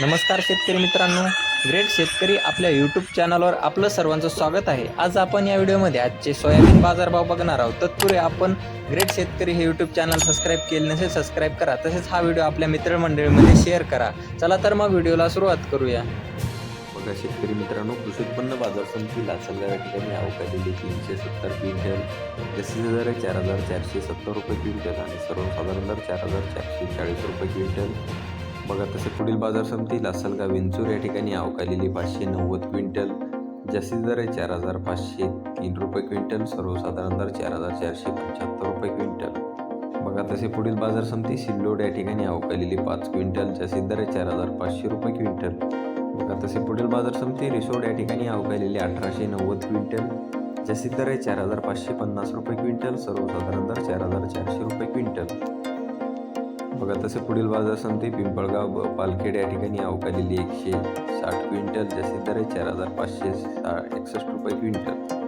नमस्कार शेतकरी मित्रांनो. ग्रेट शेतकरी आपल्या यूट्यूब चॅनलवर आपलं सर्वांचं स्वागत आहे. आज आपण या व्हिडिओमध्ये आजचे सोयाबीन बाजारभाव बघणार आहोत. तत्पूर्वी आपण ग्रेट शेतकरी हे यूट्यूब चॅनल सबस्क्राईब केले नसेल सबस्क्राईब करा. तसेच हा व्हिडिओ आपल्या मित्रमंडळीमध्ये शेअर करा. चला तर मग व्हिडिओला सुरुवात करूया. बघा शेतकरी मित्रांनो कृषी उत्पन्न बाजार समितीला सगळ्या या ठिकाणी अवकालेली तीनशे सत्तर क्विंटल जसे दर आहे चार हजार चारशे सत्तर रुपये क्विंटल आणि सर्वसाधारण दर चार हजार चारशे चाळीस रुपये क्विंटल. बघा तसे पुढील बाजार समिती लासलगाव वेंचूर या ठिकाणी अवकालेली पाचशे नव्वद क्विंटल जास्तीत दर आहे चार हजार पाचशे तीन रुपये क्विंटल सर्वसाधारण दर चार हजार चारशे पंच्याहत्तर रुपये क्विंटल. बघा तसे पुढील बाजार समिती सिल्लोड या ठिकाणी अवकालेली पाच क्विंटल जास्तीत दर आहे चार हजार पाचशे रुपये क्विंटल. बघा तसे पुढील बाजार समिती रिसोड या ठिकाणी अवकालेली अठराशे नव्वद क्विंटल जास्तीत दर आहे चार हजार पाचशे पन्नास रुपये क्विंटल सर्वसाधारण दर चार हजार चारशे रुपये क्विंटल. बघा तसे पुढील बाजार समिती पिंपळगाव व पालखेड या ठिकाणी अवकालेली एकशे साठ क्विंटल जसे दर चार हजार पाचशे सा एकसष्ट रुपये क्विंटल.